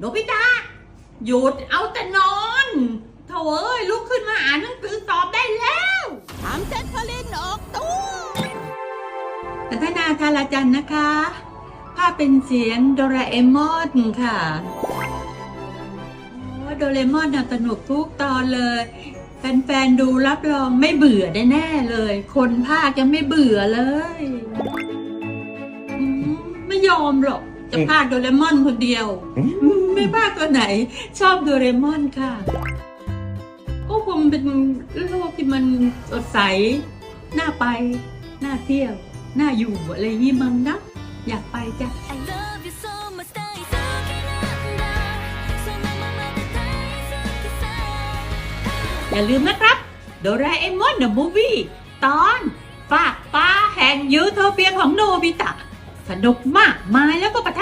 โนบิตะหยุดเอาแต่นอนโถเอ้ยลุกขึ้นมาอ่านหนังสือสอบได้แล้วทำเซตพลินออกตัวพัฒนาทาราจันนะคะ ภาพเป็นเสียงโดราเอมอนค่ะโอ้โดราเอมอนน่ะสนุกทุกตอนเลย แฟนๆดูรับรองไม่เบื่อแน่ๆเลย คนภาคยังไม่เบื่อเลยอืมไม่ยอมหรอก จะภาคโดราเอมอนคนเดียว ไม่บ้าตัวไหน ชอบโดเรมอนค่ะ ก็คงเป็นโลกที่มันสดใส น่าไป น่าเที่ยว น่าอยู่อะไรอย่างนี้มั้งนะ อยากไปจ้ะ อย่าลืมนะครับ โดราเอมอนเดอะมูฟวี่ตอนฝากป้าแห่งยูโทเปียของโนบิตะ สนุกมากมาแล้วก็ประท